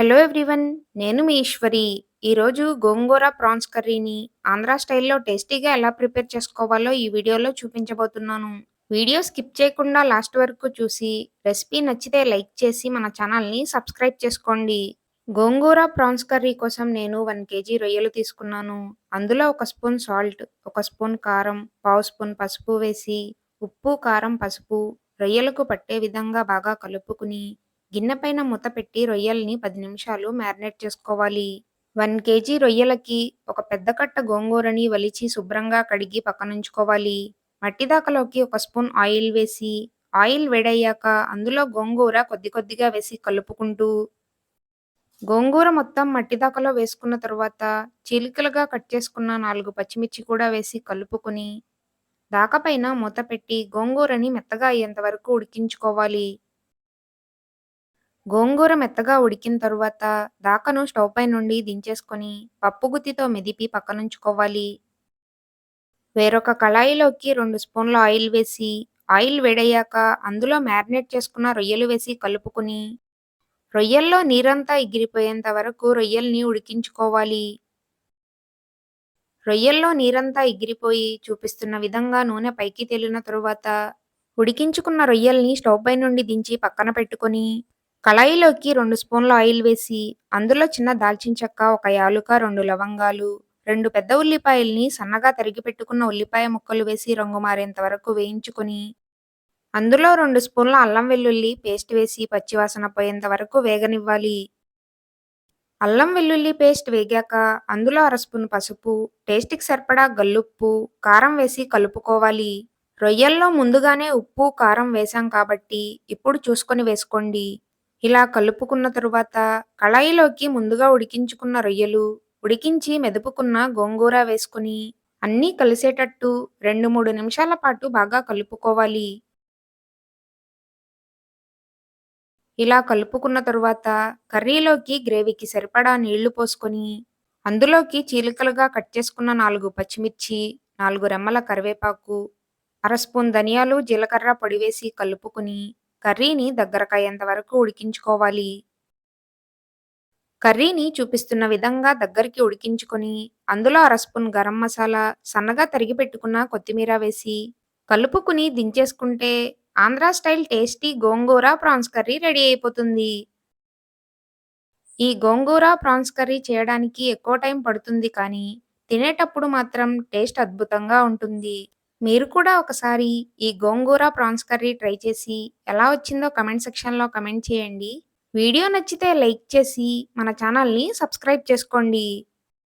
Hello everyone నేను మీ ఈశ్వరి. ఈరోజు గోంగూర prawns కర్రీని ఆంధ్ర స్టైల్లో టేస్టీగా ఎలా ప్రిపేర్ చేసుకోవాలో ఈ వీడియోలో చూపించబోతున్నాను. వీడియో స్కిప్ చేయకుండా లాస్ట్ వరకు చూసి రెసిపీ నచ్చితే లైక్ చేసి మన ఛానల్ని సబ్స్క్రైబ్ చేసుకోండి. గోంగూర ప్రాన్స్ కర్రీ కోసం నేను వన్ కేజీ రొయ్యలు తీసుకున్నాను. అందులో ఒక స్పూన్ సాల్ట్ ఒక స్పూన్ కారం పావు స్పూన్ పసుపు వేసి ఉప్పు కారం పసుపు రొయ్యలకు పట్టే విధంగా బాగా కలుపుకుని గిన్నె పైన మూత పెట్టి రొయ్యల్ని పది నిమిషాలు మ్యారినేట్ చేసుకోవాలి. వన్ కేజీ రొయ్యలకి ఒక పెద్ద కట్ట గోంగూరని వలిచి శుభ్రంగా కడిగి పక్కనుంచుకోవాలి. మట్టిదాకలోకి ఒక స్పూన్ ఆయిల్ వేసి ఆయిల్ వేడయ్యాక అందులో గోంగూర కొద్ది కొద్దిగా వేసి కలుపుకుంటూ. గోంగూర మొత్తం మట్టిదాకలో వేసుకున్న తర్వాత చీలికలుగా కట్ చేసుకున్న నాలుగు పచ్చిమిర్చి కూడా వేసి కలుపుకుని దాకపైన మూత పెట్టి గోంగూరని మెత్తగా అయ్యేంత వరకు ఉడికించుకోవాలి. గోంగూర మెత్తగా ఉడికిన తరువాత దాకను స్టవ్ పై నుండి దించేసుకొని పప్పు గుత్తితో మెదిపి పక్కనుంచుకోవాలి. వేరొక కళాయిలోకి రెండు స్పూన్ల ఆయిల్ వేసి ఆయిల్ వేడయ్యాక అందులో మ్యారినేట్ చేసుకున్న రొయ్యలు వేసి కలుపుకుని రొయ్యల్లో నీరంతా ఎగిరిపోయేంత వరకు రొయ్యల్ని ఉడికించుకోవాలి. రొయ్యల్లో నీరంతా ఎగిరిపోయి చూపిస్తున్న విధంగా నూనె పైకి తేలిన తరువాత ఉడికించుకున్న రొయ్యల్ని స్టవ్ పై నుండి దించి పక్కన పెట్టుకొని కళాయిలోకి రెండు స్పూన్ల ఆయిల్ వేసి అందులో చిన్న దాల్చిన చెక్క ఒక యాలుక రెండు లవంగాలు రెండు పెద్ద ఉల్లిపాయల్ని సన్నగా తరిగి పెట్టుకున్న ఉల్లిపాయ ముక్కలు వేసి రంగు మారేంత వరకు వేయించుకొని అందులో రెండు స్పూన్ల అల్లం వెల్లుల్లి పేస్ట్ వేసి పచ్చివాసన పోయేంత వరకు వేగనివ్వాలి. అల్లం వెల్లుల్లి పేస్ట్ వేగాక అందులో అర స్పూన్ పసుపు టేస్ట్కి సరిపడా గల్లుప్పు కారం వేసి కలుపుకోవాలి. రొయ్యల్లో ముందుగానే ఉప్పు కారం వేసాం కాబట్టి ఇప్పుడు చూసుకొని వేసుకోండి. ఇలా కలుపుకున్న తరువాత కళాయిలోకి ముందుగా ఉడికించుకున్న రొయ్యలు ఉడికించి మెదుపుకున్న గోంగూర వేసుకుని అన్నీ కలిసేటట్టు రెండు మూడు నిమిషాల పాటు బాగా కలుపుకోవాలి. ఇలా కలుపుకున్న తరువాత కర్రీలోకి గ్రేవీకి సరిపడా నీళ్ళు పోసుకొని అందులోకి చీలికలుగా కట్ చేసుకున్న నాలుగు పచ్చిమిర్చి నాలుగు రెమ్మల కరివేపాకు అర స్పూన్ ధనియాలు జీలకర్ర పొడి వేసి కలుపుకుని కర్రీని దగ్గరకయ్యేంత వరకు ఉడికించుకోవాలి. కర్రీని చూపిస్తున్న విధంగా దగ్గరికి ఉడికించుకొని అందులో అర స్పూన్ గరం మసాలా సన్నగా తరిగి పెట్టుకున్న కొత్తిమీర వేసి కలుపుకుని దించేసుకుంటే Andhra style tasty gongura prawns curry ready అయిపోతుంది. ఈ గోంగూర ప్రాన్స్ కర్రీ చేయడానికి ఎక్కువ టైం పడుతుంది కానీ తినేటప్పుడు మాత్రం టేస్ట్ అద్భుతంగా ఉంటుంది. మీరు కూడా ఒకసారి ఈ గోంగూర ప్రాన్స్ కర్రీ ట్రై చేసి ఎలా వచ్చిందో కమెంట్ సెక్షన్లో కమెంట్ చేయండి. వీడియో నచ్చితే లైక్ చేసి మన ఛానల్ని సబ్స్క్రైబ్ చేసుకోండి.